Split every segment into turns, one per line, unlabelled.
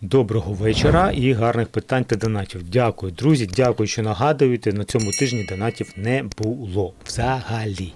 Доброго вечора і гарних питань та донатів. Дякую, друзі. Дякую, що нагадуєте. На цьому тижні донатів не було взагалі.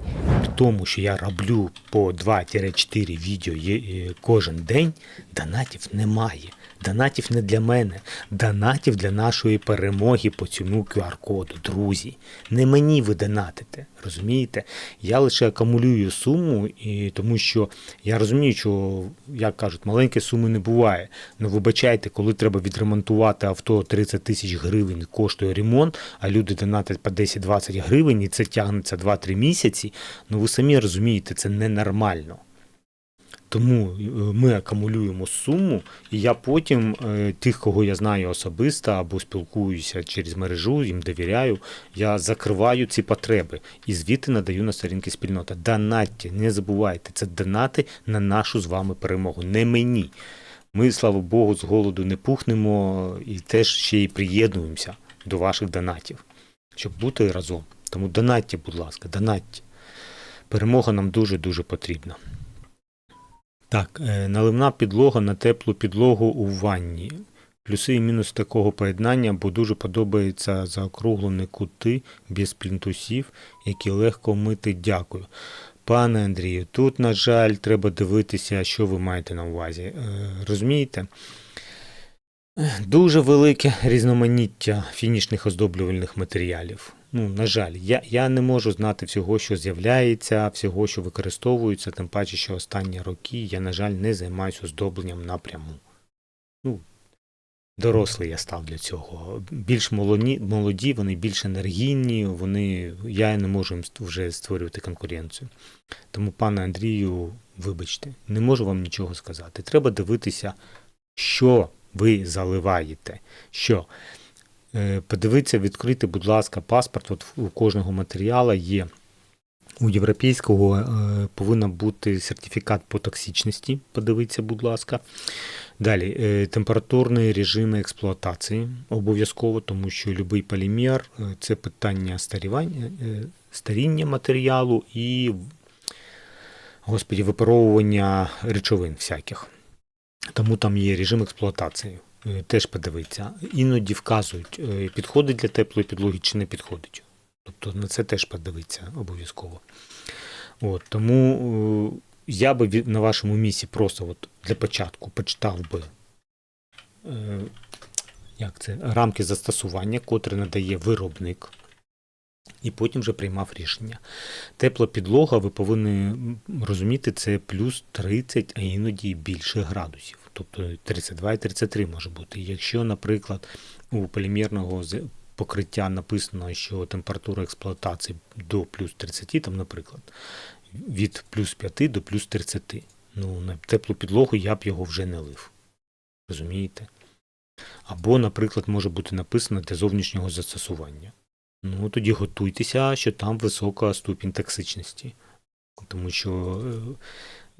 Тому, що я роблю по 2-4 відео е, кожен день, донатів немає. Донатів не для мене, донатів для нашої перемоги по цьому QR-коду, друзі. Не мені ви донатите, розумієте? Я лише акумулюю суму, і тому що я розумію, що, як кажуть, маленькі суми не буває. Ну вибачайте, коли треба відремонтувати авто 30 тисяч гривень коштує ремонт, а люди донатять по 10-20 гривень, і це тягнеться 2-3 місяці. Ну ви самі розумієте, це ненормально. Тому е, ми акумулюємо суму, і я потім е, тих, кого я знаю особисто або спілкуюся через мережу, їм довіряю, я закриваю ці потреби і звідти надаю на сторінки спільнота. Донатьте, не забувайте, це донати на нашу з вами перемогу, не мені. Ми, слава Богу, з голоду не пухнемо і теж ще й приєднуємося до ваших донатів, щоб бути разом. Тому донатьте, будь ласка, донатьте. Перемога нам дуже-дуже потрібна. Так, е, наливна підлога на теплу підлогу у ванні. Плюси і мінуси такого поєднання, бо дуже подобається заокруглені кути без плінтусів, які легко мити. Дякую. Пане Андрію, тут, на жаль, треба дивитися, що ви маєте на увазі. Е, Розумієте? Е, Дуже велике різноманіття фінішних оздоблювальних матеріалів. Ну, на жаль, я, я не можу знати всього, що з'являється, всього, що використовується, тим паче, що останні роки я, на жаль, не займаюся оздобленням напряму. Ну, дорослий я став для цього. Більш молоді, молоді вони більш енергійні, вони, я не можу їм вже створювати конкуренцію. Тому, пане Андрію, вибачте, не можу вам нічого сказати. Треба дивитися, що ви заливаєте. Що? Е, Подивіться, відкрити, будь ласка, паспорт. От у кожного матеріалу є. У європейського е, повинен бути сертифікат по токсичності. Подивіться, будь ласка. Далі, е, температурний режим експлуатації обов'язково, тому що будь-який полімер це питання старівання, старіння матеріалу і господі, випаровування речовин всяких. Тому там є режим експлуатації. Е, Теж подивитися. Іноді вказують, е, підходить для теплої підлоги чи не підходить. Тобто на це теж подивитися обов'язково. От, тому е, я би на вашому місці просто от для початку почитав би як це, рамки застосування, котре надає виробник, і потім вже приймав рішення. Тепла підлога, ви повинні розуміти, це плюс 30, а іноді більше градусів. Тобто 32 і 33 може бути. Якщо, наприклад, у полімерного покриття написано, що температура експлуатації до плюс 30, там, наприклад, від плюс 5 до плюс 30. Ну, на теплу підлогу я б його вже не лив. Розумієте? Або, наприклад, може бути написано для зовнішнього застосування. Ну, тоді готуйтеся, що там висока ступінь токсичності. Тому що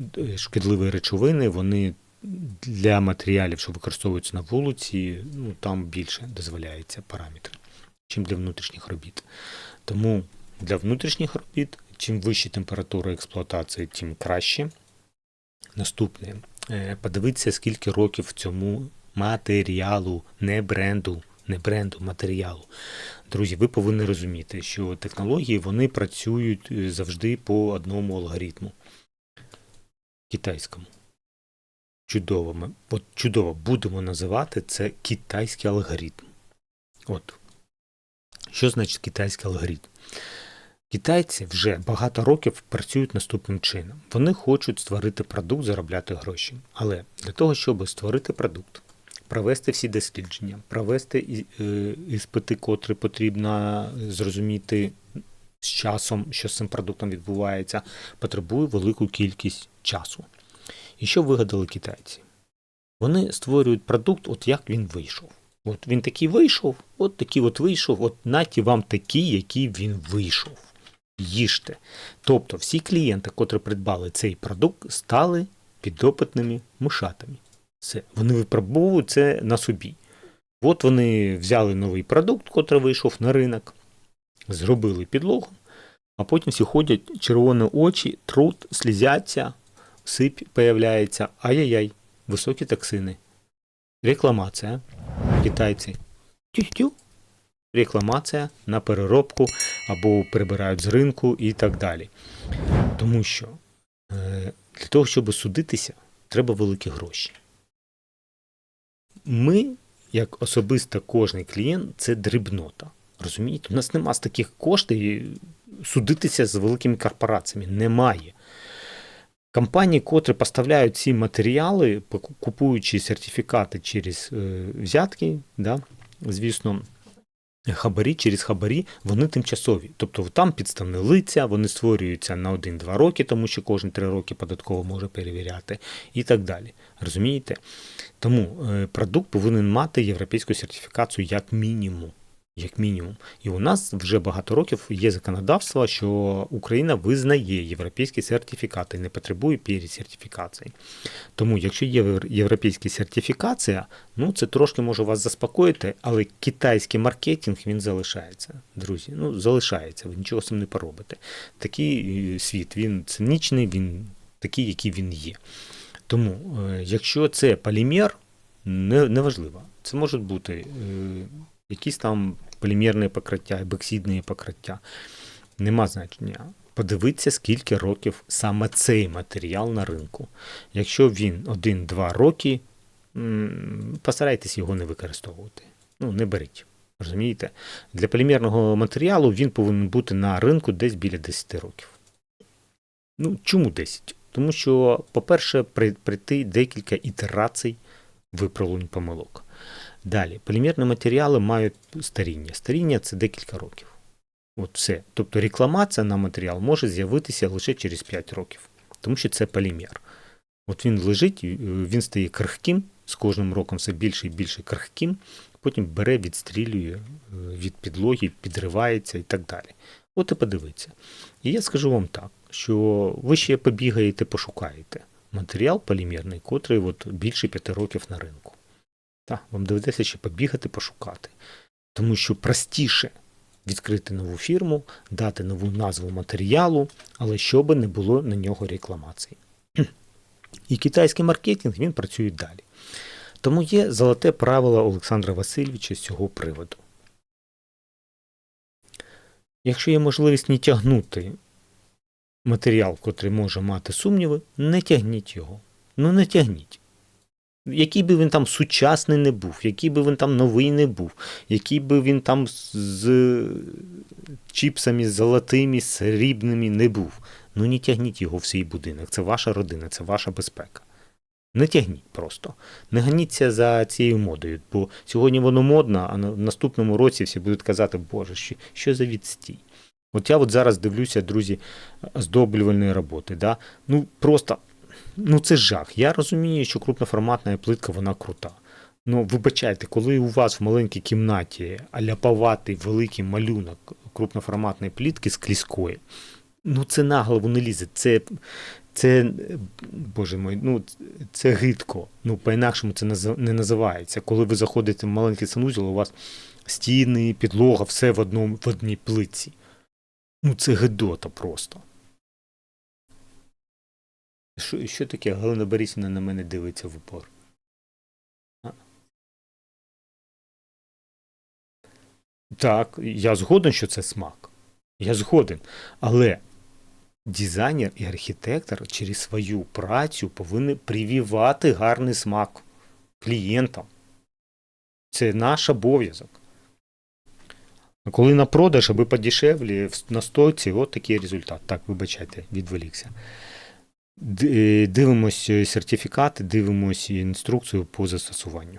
е, е, шкідливі речовини, вони для матеріалів, що використовуються на вулиці, ну, там більше дозволяється параметри, чим для внутрішніх робіт. Тому для внутрішніх робіт, чим вища температура експлуатації, тим краще. Наступне, е, подивіться, скільки років цьому матеріалу, не бренду, не бренду, матеріалу. Друзі, ви повинні розуміти, що технології вони працюють е, завжди по одному алгоритму китайському. Чудово. Ми, от чудово будемо називати це китайський алгоритм. От. Що значить китайський алгоритм? Китайці вже багато років працюють наступним чином. Вони хочуть створити продукт, заробляти гроші. Але для того, щоб створити продукт, провести всі дослідження, провести е, іспити, котрі потрібно зрозуміти з часом, що з цим продуктом відбувається, потребує велику кількість часу. І що вигадали китайці? Вони створюють продукт, от як він вийшов. От він такий вийшов, от такий от вийшов, от наті вам такий, який він вийшов. Їжте. Тобто всі клієнти, котрі придбали цей продукт, стали підопитними мишатами. Все. Вони випробовують це на собі. От вони взяли новий продукт, котрий вийшов на ринок, зробили підлогу, а потім всі ходять червоні очі, трут, слізяться, сипь появляється, ай-яй-яй, високі токсини. Рекламація. Китайці. Тю-тю. Рекламація на переробку або прибирають з ринку і так далі. Тому що е, для того, щоб судитися, треба великі гроші. Ми, як особисто кожний клієнт, це дрібнота. Розумієте? У нас нема з таких коштів судитися з великими корпораціями. Немає. Компанії, котрі поставляють ці матеріали, купуючи сертифікати через е, взятки, да, звісно, хабарі через хабарі, вони тимчасові. Тобто там підставні лиця, вони створюються на 1-2 роки, тому що кожні 3 роки податково може перевіряти і так далі. Розумієте? Тому е, продукт повинен мати європейську сертифікацію як мінімум. Як мінімум. І у нас вже багато років є законодавство, що Україна визнає європейські сертифікати не потребує пересертифікації. Тому, якщо є європейська сертифікація, ну це трошки може вас заспокоїти, але китайський маркетинг він залишається, друзі. Ну, залишається, ви нічого з цим не поробите. Такий е, світ, він цинічний, він такий, який він є. Тому, е, якщо це полімер, не, неважливо. Це можуть бути е, якісь там полімерне покриття, ебоксидне покриття. Нема значення. Подивіться, скільки років саме цей матеріал на ринку. Якщо він 1-2 роки, постарайтесь його не використовувати. Ну, не беріть. Розумієте? Для полімерного матеріалу він повинен бути на ринку десь біля 10 років. Ну, чому 10? Тому що, по-перше, прийти декілька ітерацій виправлень помилок. Далі, полімерні матеріали мають старіння. Старіння це декілька років. От все. Тобто рекламація на матеріал може з'явитися лише через 5 років, тому що це полімер. От він лежить, е, він стає крихким, з кожним роком все більше і більше крихким, потім бере, відстрілює е, від підлоги, підривається і так далі. От і подивіться. І я скажу вам так, що ви ще побігаєте, пошукаєте матеріал полімерний, котрий от більше 5 років на ринку. Так, вам доведеться ще побігати, пошукати. Тому що простіше відкрити нову фірму, дати нову назву матеріалу, але щоб не було на нього рекламації. І китайський маркетинг він працює далі. Тому є золоте правило Олександра Васильовича з цього приводу. Якщо є можливість не тягнути матеріал, котрий може мати сумніви, не тягніть його. Ну не тягніть. Який би він там сучасний не був, який би він там новий не був, який би він там з- чіпсами золотими, срібними не був. Ну не тягніть його в свій будинок. Це ваша родина, це ваша безпека. Не тягніть просто. Не ганіться за цією модою, бо сьогодні воно модно, а в наступному році всі будуть казати, Боже, що, що за відстій. От я от зараз дивлюся, друзі, оздоблювальної роботи. Да? Ну просто ну це жах. Я розумію, що крупноформатна плитка вона крута. Ну, вибачайте, коли у вас в маленькій кімнаті аляповатий великий малюнок крупноформатної плітки з кліскою, ну це на голову не лізе. Це, це боже мой, ну це гидко. Ну, по-інакшому це не називається. Коли ви заходите в маленький санузел, у вас стіни, підлога, все в одному в одній плитці. Ну, це гидота просто. Що, що таке? Галина Борисівна на мене дивиться в упор. А? Так, я згоден, що це смак. Я згоден. Але дизайнер і архітектор через свою працю повинні привівати гарний смак клієнтам. Це наш обов'язок. Коли на продаж, аби подешевле, на стойці, от такий результат. Так, вибачайте, відволікся. Д- е, Дивимось сертифікати, дивимось інструкцію по застосуванню.